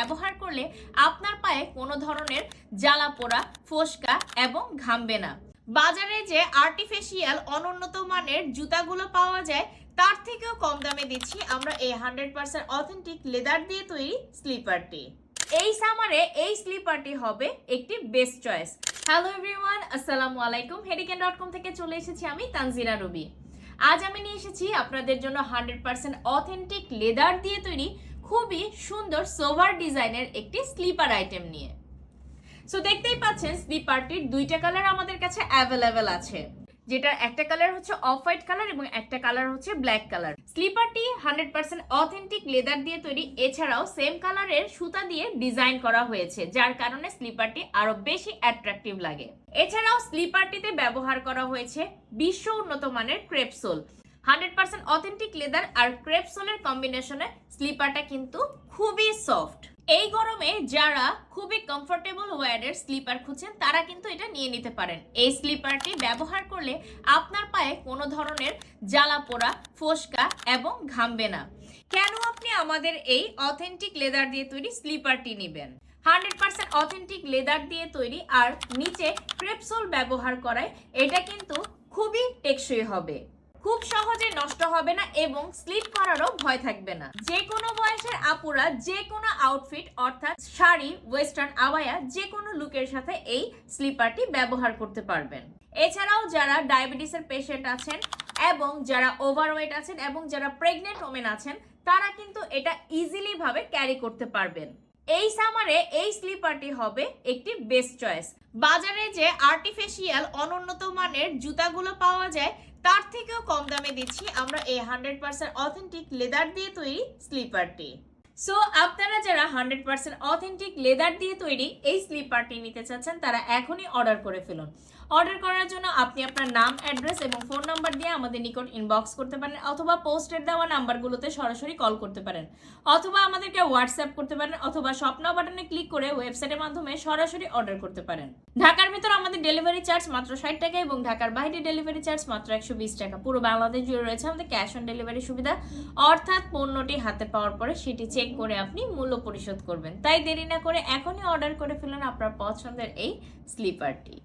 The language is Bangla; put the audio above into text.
ব্যবহার করলে আপনার পায়ে কোনো ধরনের জ্বালা পোড়া, ফোসকা এবং ঘামবে না। বাজারে যে আর্টিফিশিয়াল অনুন্নত মানের জুতাগুলো পাওয়া যায়, তার থেকেও কম দামে দিচ্ছি আমরা এই হান্ড্রেড পার্সেন্ট অথেন্টিক লেদার দিয়ে তৈরি স্লিপারটি এই সামারে এই স্লিপারটি হবে একটি বেস্ট চয়েস হ্যালো এভরিওয়ান আসসালামু আলাইকুম। হেডিকেন ডট কম থেকে চলে এসেছি আমি, তানজিরা রবি। আজ আমি নিয়ে এসেছি আপনাদের জন্য হান্ড্রেড পার্সেন্ট অথেন্টিক লেদার দিয়ে তৈরি খুবই সুন্দর সোভার ডিজাইনের একটি স্লিপার আইটেম নিয়ে। সো দেখতেই পাচ্ছেন, স্লিপারটির দুইটা কালার আমাদের কাছে অ্যাভেলেবেল আছে। যেটার একটা কালার হচ্ছে অফ হোয়াইট কালার এবং একটা কালার হচ্ছে ব্ল্যাক কালার। স্লিপারটি হান্ড্রেড পার্সেন্ট অথেন্টিক লেদার দিয়ে তৈরি। এছাড়াও সেম কালারের সুতা দিয়ে ডিজাইন করা হয়েছে, যার কারণে স্লিপারটি আরও বেশি অ্যাট্রাকটিভ লাগে। এছাড়াও স্লিপারটিতে ব্যবহার করা হয়েছে বিশ্ব উন্নত মানের crepe sole hundred percent authentic leather আর ক্রেপসোলের কম্বিনেশনে স্লিপারটা কিন্তু খুবই সফট। এই গরমে যারা খুবই কমফোর্টেবল ওয়ারের স্লিপার খুঁজছেন, তারা কিন্তু এটা নিয়ে নিতে পারেন। এই স্লিপারটি ব্যবহার করলে আপনার পায়ে কোনো ধরনের জ্বালা পোড়া, ফোসকা এবং ঘামবে না। কেন আপনি আমাদের এই অথেন্টিক লেদার দিয়ে তৈরি স্লিপারটি নেবেন? হান্ড্রেড পার্সেন্ট অথেন্টিক লেদার দিয়ে তৈরি আর নিচে ক্রেপসোল ব্যবহার করায় এটা কিন্তু খুবই টেকসই হবে। খুব সহজে নষ্ট হবে না এবং স্লিপ করারও ভয় থাকবে না। যে কোনো বয়সের আপুরা যে কোনো আউটফিট অর্থাৎ শাড়ি ওয়েস্টার্ন আবায়া যে কোনো লুকের সাথে এই স্লিপারটি ব্যবহার করতে পারবেন। এছাড়াও যারা ডায়াবেটিসের পেশেন্ট আছেন এবং যারা ওভারওয়েট আছেন এবং যারা প্রেগনেন্ট ওমেন আছেন, তারা কিন্তু এটা ইজিলি ভাবে ক্যারি করতে পারবেন। এই সামারে এই স্লিপারটি হবে একটি বেস্ট চয়েস বাজারে যে আর্টিফিশিয়াল অনুন্নত মানের জুতাগুলো পাওয়া যায় তার থেকেও কম দামে দিচ্ছি আমরা এই হান্ড্রেড পার্সেন্ট অথেন্টিক লেদার দিয়ে তৈরি স্লিপারটি। সো আপনারা যারা হান্ড্রেড পার্সেন্ট অথেন্টিক লেদার দিয়ে তৈরি এই স্লিপারটি নিতে চাচ্ছেন, তারা এখনই অর্ডার করে ফেলুন। অর্ডার করার জন্য আপনি আপনার নাম অ্যাড্রেস এবং ফোন নাম্বার দিয়ে আমাদের নিকট ইনবক্স করতে পারেন অথবা পোস্টের দেওয়া নাম্বারগুলোতে সরাসরি কল করতে পারেন। অথবা আমাদেরকে হোয়াটসঅ্যাপ করতে পারেন অথবা স্বপ্ন বাটনে ক্লিক করে ওয়েবসাইটের মাধ্যমে সরাসরি অর্ডার করতে পারেন। ঢাকার ভিতর আমাদের ডেলিভারি চার্জ মাত্র ষাট টাকা এবং ঢাকার বাইরে ডেলিভারি চার্জ মাত্র একশো বিশ টাকা। পুরো বাংলাদেশ জুড়ে রয়েছে আমাদের ক্যাশ অন ডেলিভারি সুবিধা। অর্থাৎ পণ্যটি হাতে পাওয়ার পরে সেটি চেক করে আপনি মূল্য পরিশোধ করবেন। তাই দেরি না করে এখনই অর্ডার করে ফেলুন আপনার পছন্দের এই স্লিপারটি